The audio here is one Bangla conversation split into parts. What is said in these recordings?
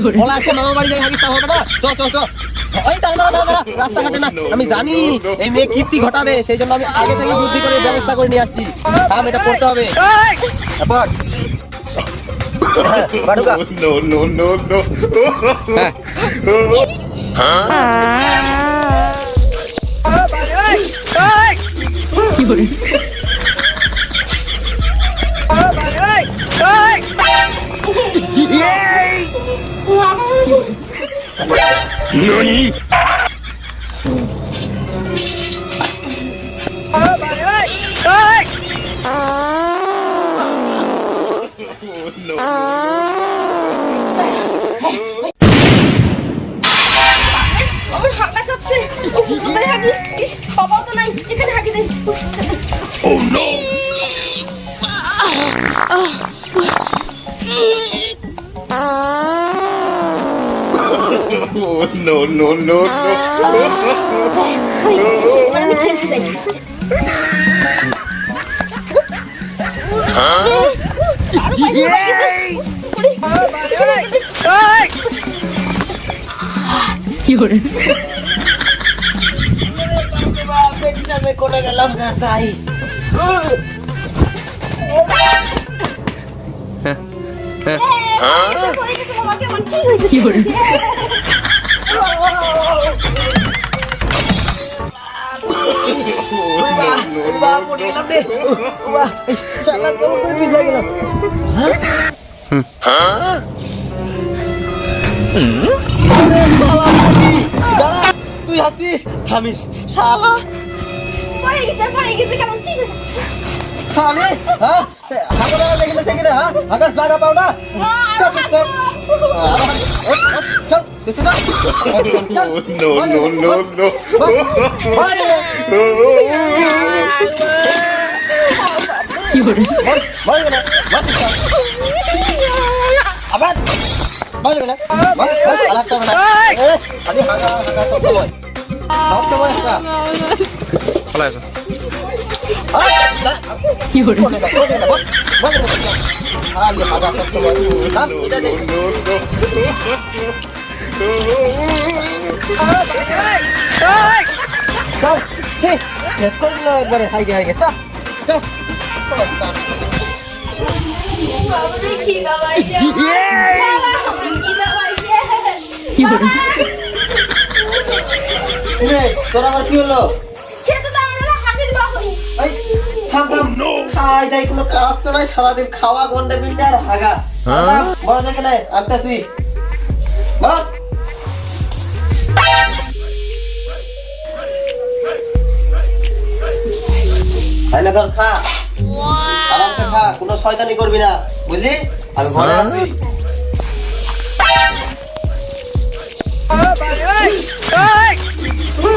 বলা আছে মামা বাড়ি যাই হাগিস হবে না ওই দাঁড়া দাঁড়া দাঁড়া আমি জানি এই মেয়ে কীর্তি ঘটাবে সেই জন্য আমি আগে থেকে বুদ্ধি করে ব্যবস্থা করে নিয়ে আসছি থাম এটা পড়তে হবে তারপর Oh, no, no, no, no. এবার আমি খেলতে যাই আরও পাইছে, পাইছে। ওরে, কোনে গেলাম না সাই এটা শালা কেমন করে তুই হাসিস থামিস। শালা পড়ে গেছে, পড়ে গেছে, কেমন ঠিক হয়েছে? শালে হ্যাঁ? হাগা দেখে না দেখে হ্যাঁ? হাগার জায়গা পাও না? no, no, no, ভাই, no. আবার? ভাই একবারে হাইগে হাইগে চল চল রে, তোর আবার কি হলো? খেতে দাও না, দিবা এই থাম থাম। খাই দাই কোনো কাজ তো নাই সারাদিন খাওয়া গন্ডে বিন্ডে আর হাগা। থাম, বড় জায়গা নাই আনতেছি। বস। তাই না ধর খা। আরামসে খা কোনো শয়তানি করবি না বুঝলি? আমি ঘরে আছি।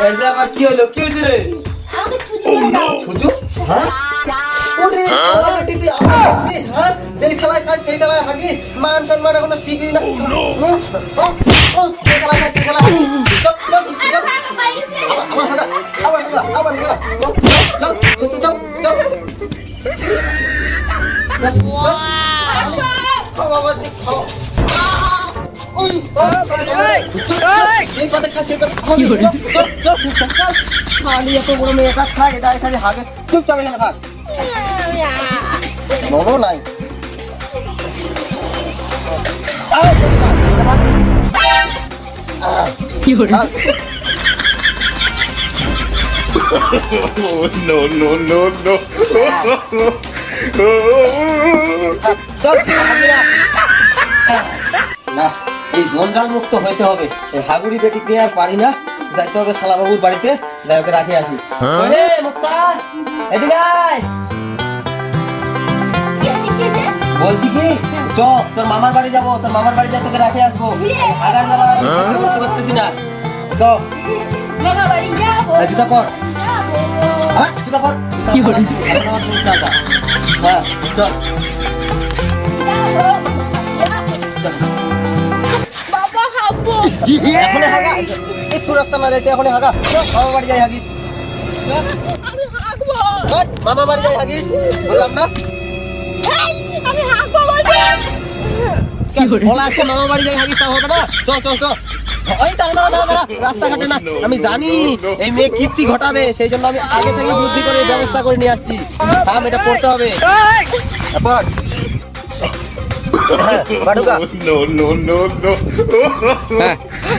এর যে আবার কি হলো? কি হয়েছে রে? আমাকে ছুচি দাও সুজু হ্যাঁ? ওরে শালা বেটি তুই আমার দেখছিস? হ্যাঁ? সেই খেলায় খাই সেই খেলায় হাগিস। মান সম্মান এখনও শিখলি না। ও, ও, ও, সেই খেলায় খাই সেই খেলায় হাগিস। চল চল চল বাবা পাই আবার হাগা আবার হাগা চল চল চল চল চল চল। বাবা দি এই পাতে খা সেই পাতে চল খালি এত বড় মেয়েটা খায় দাঁড়িয়ে খালি হাগে। চুপচাপ এখানে থাক নরো নাই। আহ, Oh, no, no, no, no. থাক, না। এই জঞ্জাল মুক্ত হইতে হবে। এই হাগুড়ি বেটিকে আর পারি না? যাইতে হবে শালাবাবুর বাড়িতে যাই ওকে রাখে আসি। আছে বলছি কি? চ তোর মামার বাড়ি যাব তোর মামার বাড়ি যাই তোকে রেখে আসব। আগার জ্বালা করতে পারতেছি না। চ। জুতা পর। হ্যাঁ জুতা পর। কি করে হ্যাঁ চল। এখনই হাগা। একটু রাস্তা না যাইতে এখনই হাগা। মামা বাড়ি যাই হাগিস। আমি হাগবো। চল, বাড়ি যাই হাগিস। বললাম না? আমি হাগবো মামা বাড়ি যাই হাগিস তা হবে না। চল চল চল। ওই দাঁড়া দাঁড়া দাঁড়া দাঁড়া। রাস্তাঘাটে না। আমি জানি এই মেয়ে কীর্তি ঘটাবে সেই জন্য আমি আগে থেকে বুদ্ধি করে ব্যবস্থা করে নিয়ে আসছি। থাম এটা পড়তে হবে। তারপর বাটুকা.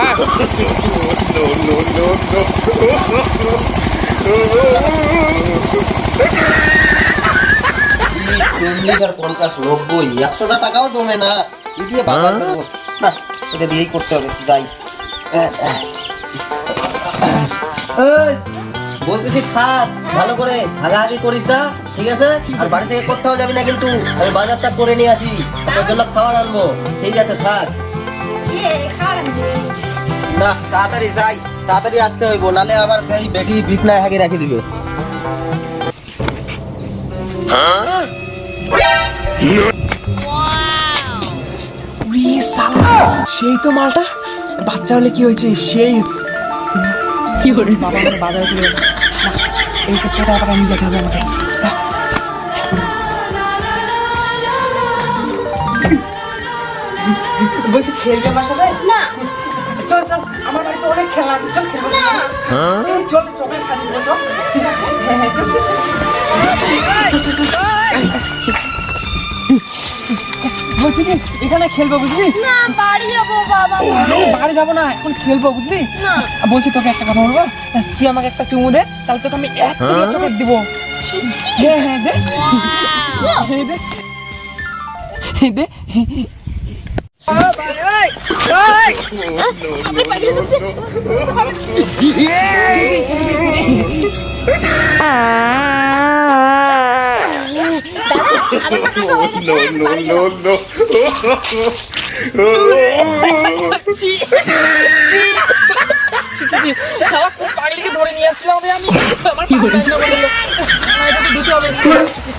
no, no, no. চল্লিশ পঞ্চাশ নব্বই একশোটা টাকাও জমে না দিয়ে করব না এটা ভালো করে হাগাহাগি করিস না ঠিক আছে আর বাড়ি থেকে কোথাও যাবি না কিন্তু আমি বাজারটা করে নিয়ে আসি তোর জন্য খাবার আনব ঠিক আছে থাক না তাড়াতাড়ি যাই তাড়াতাড়ি আসতে হইব নালে আবার এই বেটি বিছনায় হাগে রাখি দিবে। সেই তো মালটা? বাচ্চা হলে কি হয়েছে? সেই। কি করে বাবা বাজারে চলে এই ক্ষেত্রে আবার আমি যেতে হবে আমাকে। বলছি খেলবে আমার সাথে? না চল চল আমার বাড়িতে অনেক খেলা আছে চল খেলব। এই চল চকলেট খাবি বল, চল হ্যাঁ হ্যাঁ চল চল চল। চল চল চল বলছি কি এখানে খেলব বুঝলি? না বাড়ি যাব বাবা বাড়ি। যাব না এখন খেলব বুঝলি? বলছি তোকে একটা কথা বলব তুই আমাকে একটা চুমু দে তাহলে তোকে আমি এক থেকে চকলেট দিব। হ্যাঁ হ্যাঁ দে। হ্যাঁ, দে। পাগলিকে ধরে নিয়ে আসছিলাম